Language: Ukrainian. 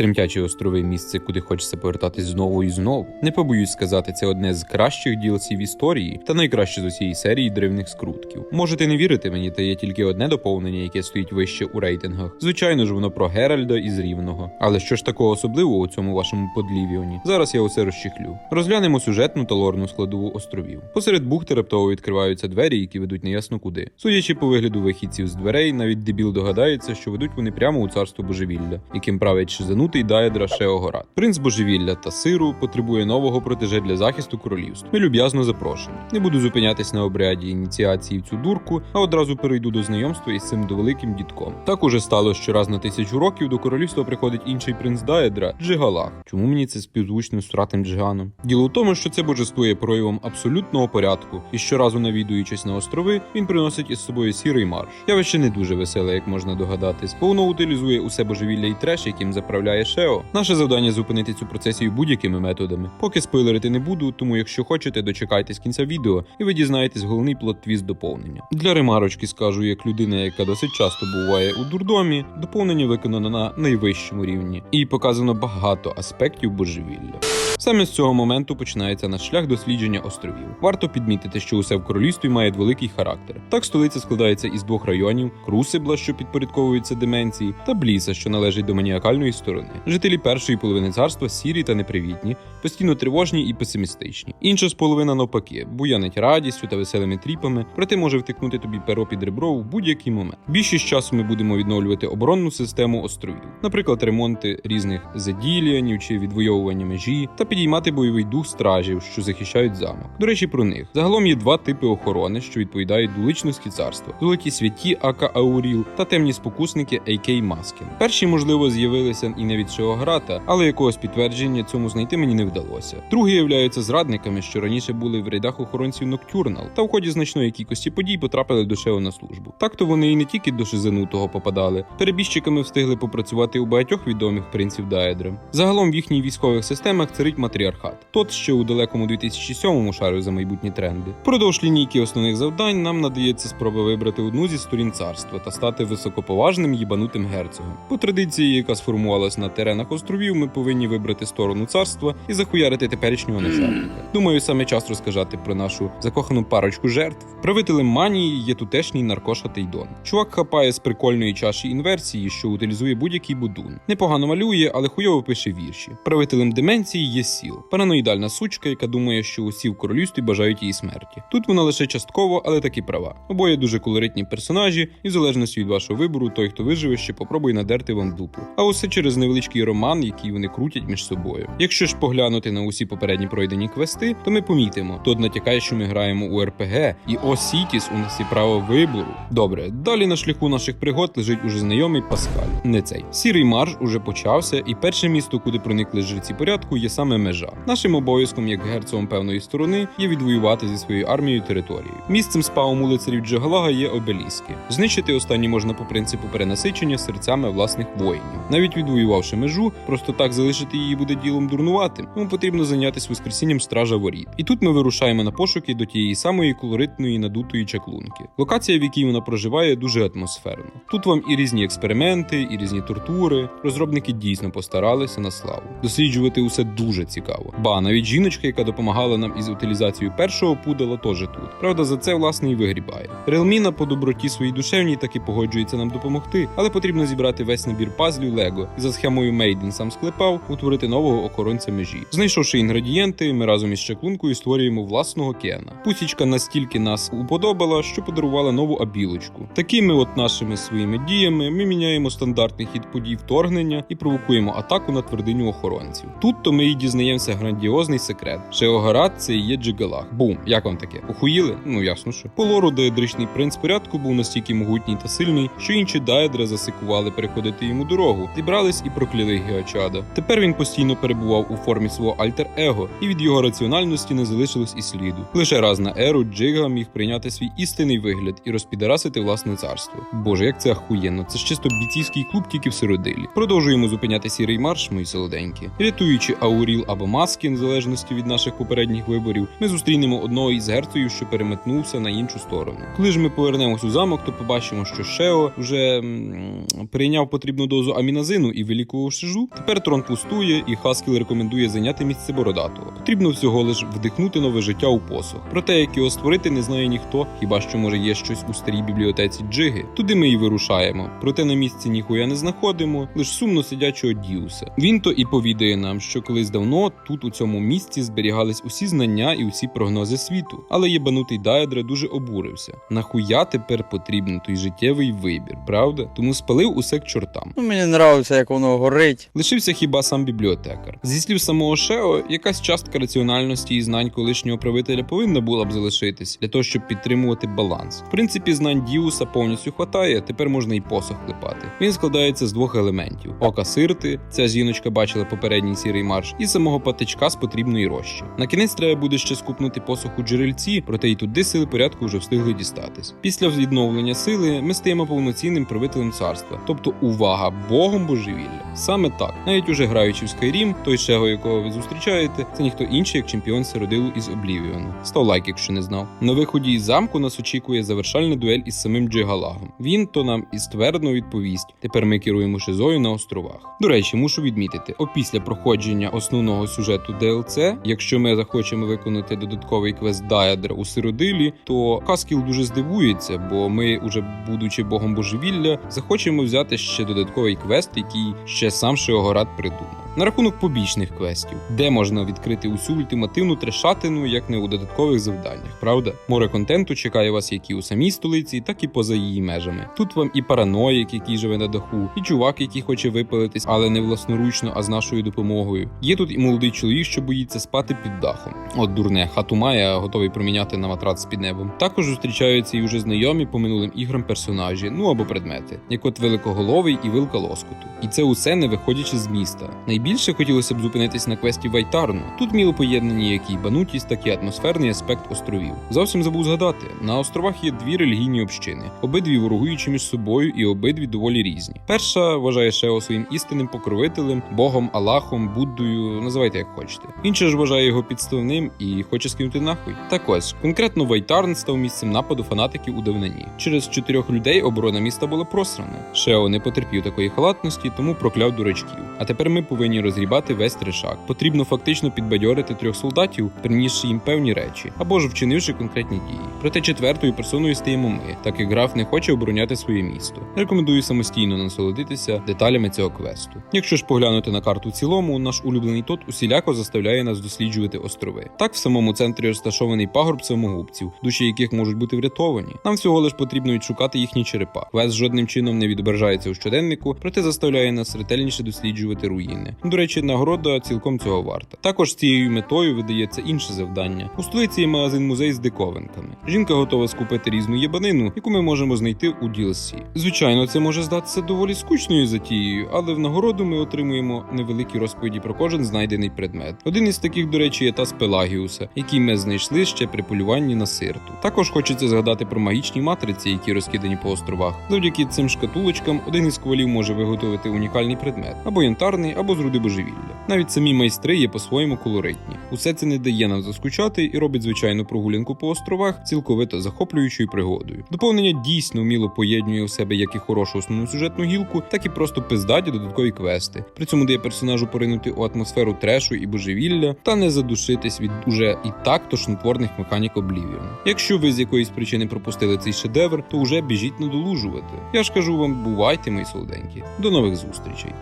Тремтячі острови місце, куди хочеться повертатись знову і знову. Не побоюсь сказати, це одне з кращих DLC в історії та найкраще з усієї серії древних скрутків. Можете не вірити мені, та є тільки одне доповнення, яке стоїть вище у рейтингах. Звичайно ж, воно про Геральда із Рівного. Але що ж такого особливого у цьому вашому подлівіоні? Зараз я усе розчехлю. Розглянемо сюжетну та лорну складову островів. Посеред бухти раптово відкриваються двері, які ведуть неясно куди. Судячи по вигляду вихідців з дверей, навіть дебіл догадається, що ведуть вони прямо у царство божевілля, яким править шизанутий Даедра Шеогорат. Принц божевілля та сиру потребує нового протеже для захисту королівства. Ми люб'язно запрошені. Не буду зупинятись на обряді ініціації в цю дурку, а одразу перейду до знайомства із цим довеликим дідком. Так уже стало, що раз на тисячу років до королівства приходить інший принц Даедра Джигалах. Чому мені це співзвучно з втратим Джиганом? Діло в тому, що це божество є проявом абсолютного порядку, і щоразу навідуючись на острови, він приносить із собою сірий марш. Явище не дуже веселе, як можна догадатись, бо воно утилізує усе божевілля і треш, яким заправляє Шео. Наше завдання зупинити цю процесію будь-якими методами. Поки спойлерити не буду, тому якщо хочете, дочекайтесь кінця відео, і ви дізнаєтесь головний плот-твіст доповнення. Для ремарочки скажу, як людина, яка досить часто буває у дурдомі, доповнення виконано на найвищому рівні і показано багато аспектів божевілля. Саме з цього моменту починається наш шлях дослідження островів. Варто підмітити, що усе в королівстві має великий характер. Так столиця складається із двох районів: Крусибла, що підпорядковується деменції, та Бліса, що належить до маніакальної сторони. Жителі першої половини царства сірі та непривітні, постійно тривожні і песимістичні. Інша ж половина навпаки, буянить радістю та веселими тріпами, проте може втикнути тобі перо під ребро в будь-який момент. Більшість часу ми будемо відновлювати оборонну систему островів, наприклад, ремонти різних заділіанів чи відвоювання межі, та підіймати бойовий дух стражів, що захищають замок. До речі, про них загалом є два типи охорони, що відповідають дуличності царства: золоті святі Ака Ауріл та темні спокусники AK Маскін. Перші, можливо, з'явилися і не від Шеограта, але якогось підтвердження цьому знайти мені не вдалося. Другі являються зрадниками, що раніше були в рядах охоронців Ноктюрнал, та в ході значної кількості подій потрапили до Шео на службу. Так-то вони і не тільки до Шизанутого попадали, перебіжчиками встигли попрацювати у багатьох відомих принців Даедра. Загалом в їхніх військових системах царить матріархат, тот, що у далекому 2007-му шарив за майбутні тренди. Впродовж лінійки основних завдань нам надається спроба вибрати одну зі сторін царства та стати високоповажним їбанутим герцогом. По традиції, яка сформувалась на теренах островів, ми повинні вибрати сторону царства і захуярити теперішнього начальника. Думаю, саме час розказати про нашу закохану парочку жертв. Правителем манії є тутешній наркоша Тейдон. Чувак хапає з прикольної чаші інверсії, що утилізує будь-який будун. Непогано малює, але хуйово пише вірші. Правителем деменції є сіл, параноїдальна сучка, яка думає, що усі в королівстві бажають її смерті. Тут вона лише частково, але таки права. Обоє дуже колоритні персонажі, і в залежності від вашого вибору, той, хто виживе, ще попробує надерти вам дупу. А усе через невеличкий роман, який вони крутять між собою. Якщо ж поглянути на усі попередні пройдені квести, то ми помітимо, тут натякає, що ми граємо у РПГ, і о Сітіс у нас є право вибору. Добре, далі на шляху наших пригод лежить уже знайомий Паскаль. Не цей сірий марш уже почався, і перше місто, куди проникли жреці порядку, є саме межа. Нашим обов'язком, як герцогом певної сторони, є відвоювати зі своєю армією територію. Місцем спауму лицарів Джагалага є обеліски. Знищити останні можна по принципу перенасичення серцями власних воїнів. Навіть відвоювавши межу, просто так залишити її буде ділом дурнуватим. Тому потрібно зайнятися воскресінням стража воріт. І тут ми вирушаємо на пошуки до тієї самої колоритної надутої чаклунки. Локація, в якій вона проживає, дуже атмосферна. Тут вам і різні експерименти, і різні тортури. Розробники дійсно постаралися на славу. Досліджувати усе дуже цікаво. Ба, навіть жіночка, яка допомагала нам із утилізацією першого пудала, теж тут. Правда, за це власне і вигрібає. Релміна по доброті своїй душевній таки погоджується нам допомогти, але потрібно зібрати весь набір пазлів Лего і за схемою Мейден сам склепав утворити нового охоронця межі. Знайшовши інгредієнти, ми разом із чаклункою створюємо власного кена. Пусічка настільки нас уподобала, що подарувала нову абілочку. Такими от нашими своїми діями ми міняємо стандартний хід подій вторгнення і провокуємо атаку на твердиню охоронців. Тут то ми і дізнаємося грандіозний секрет. Шеогарат це і є Джигалах. Бум, як вам таке? Охуїли? Ну ясно що. По лору деедричний принц порядку був настільки могутній та сильний, що інші даедра засикували переходити йому дорогу, зібрались і прокляли Геочада. Тепер він постійно перебував у формі свого альтер-его, і від його раціональності не залишилось і сліду. Лише раз на еру Джига міг прийняти свій істинний вигляд і розпідарасити власне царство. Боже, як це ахуєнно! Це ж чисто бійцівський клуб тільки в сиродилі. Продовжуємо зупиняти сірий марш, мої солоденькі, рятуючи Ауріл стіл або маски, в залежності від наших попередніх виборів, ми зустрінемо одного із герцогів, що переметнувся на іншу сторону. Коли ж ми повернемось у замок, то побачимо, що Шео вже м, прийняв потрібну дозу аміназину і вилікував шижу. Тепер трон пустує, і Хаскіл рекомендує зайняти місце бородатого. Потрібно всього лиш вдихнути нове життя у посох. Про те, як його створити, не знає ніхто, хіба що може є щось у старій бібліотеці Джиги. Туди ми і вирушаємо. Проте на місці ніхуя не знаходимо, лиш сумно сидячого Діуса. Він то і повідає нам, що колись давно тут у цьому місці зберігались усі знання і усі прогнози світу. Але єбанутий Дайдра дуже обурився. Нахуя тепер потрібен той життєвий вибір, правда? Тому спалив усе к чортам. Ну, мені нравиться, як воно горить. Лишився хіба сам бібліотекар. Зі слів самого Шео, якась частка раціональності і знань колишнього правителя повинна була б залишитись для того, щоб підтримувати баланс. В принципі, знань Діуса повністю хватає, тепер можна і посох клепати. Він складається з двох елементів: ока сирти, ця жіночка бачила попередній сірий марш, і самого патичка з потрібної рощі. На кінець треба буде ще скупнути посох у джерельці, проте й туди сили порядку вже встигли дістатись. Після відновлення сили ми стаємо повноцінним правителем царства, тобто увага, богом божевілля. Саме так, навіть уже граючи в Skyrim, той шего, якого ви зустрічаєте, це ніхто інший, як чемпіон Сиродилу із Облівіону. Став лайк, якщо не знав. На виході із замку нас очікує завершальна дуель із самим Джигалагом. Він то нам і ствердно відповість. Тепер ми керуємо шизою на островах. До речі, мушу відмітити, опісля проходження основного сюжету DLC, якщо ми захочемо виконати додатковий квест Дайадра у Сиродилі, то Каскіл дуже здивується, бо ми, уже будучи богом божевілля, захочемо взяти ще додатковий квест, який ще сам Шеогорат придумав. На рахунок побічних квестів, де можна відкрити усю ультимативну трешатину, як не у додаткових завданнях, правда? Море контенту чекає вас як і у самій столиці, так і поза її межами. Тут вам і параноїк, який живе на даху, і чувак, який хоче випалитись, але не власноручно, а з нашою допомогою. Є тут і молодий чоловік, що боїться спати під дахом. От дурне, хату має, а готовий проміняти на матрац під небом. Також зустрічаються і вже знайомі по минулим іграм персонажі, ну або предмети, як от великоголовий і вилка лоскуту. І це усе не виходячи з міста. Найбільше хотілося б зупинитись на квесті Вайтарну. Тут міло поєднані як і банутість, так і атмосферний аспект островів. Зовсім забув згадати: на островах є дві релігійні общини, обидві ворогуючі між собою і обидві доволі різні. Перша вважає Шео своїм істинним покровителем, богом, Аллахом, Буддою, називайте як хочете. Інша ж вважає його підставним і хоче скинути нахуй. Так ось конкретно Вайтарн став місцем нападу фанатиків у давнині. Через чотирьох людей оборона міста була просрана. Шео не потерпів такої халатності, тому прокляв дурачків. А тепер ми повинні розгрібати весь трешак. Потрібно фактично підбадьорити трьох солдатів, принісши їм певні речі, або ж вчинивши конкретні дії. Проте четвертою персоною стаємо ми, так як граф не хоче обороняти своє місто. Рекомендую самостійно насолодитися деталями цього квесту. Якщо ж поглянути на карту в цілому, наш улюблений тот усіляко заставляє нас досліджувати острови. Так в самому центрі розташований пагорб самогубців, душі яких можуть бути врятовані. Нам всього лиш потрібно відшукати їхні черепа. Квест жодним чином не відображається у щоденнику, проте заставляє нас ретельніше досліджувати руїни. До речі, нагорода цілком цього варта. Також з цією метою видається інше завдання. У столиці є магазин музей з диковинками. Жінка готова скупити різну єбанину, яку ми можемо знайти у DLC. Звичайно, це може здатися доволі скучною затією, але в нагороду ми отримуємо невеликі розповіді про кожен знайдений предмет. Один із таких, до речі, є таз Пелагіуса, який ми знайшли ще при полюванні на сирту. Також хочеться згадати про магічні матриці, які розкидані по островах. Завдяки цим шкатулочкам один із квалів може виготовити унікальний предмет або янтарний, або з руди божевілля. Навіть самі майстри є по-своєму колоритні. Усе це не дає нам заскучати і робить звичайну прогулянку по островах цілковито захоплюючою пригодою. Доповнення дійсно вміло поєднує у себе як і хорошу основну сюжетну гілку, так і просто пиздаті додаткові квести. При цьому дає персонажу поринути у атмосферу трешу і божевілля та не задушитись від уже і так тошнотворних механік Oblivion. Якщо ви з якоїсь причини пропустили цей шедевр, то вже біжіть надолужувати. Я ж кажу вам, бувайте, мої солоденькі. До нових зустрічей.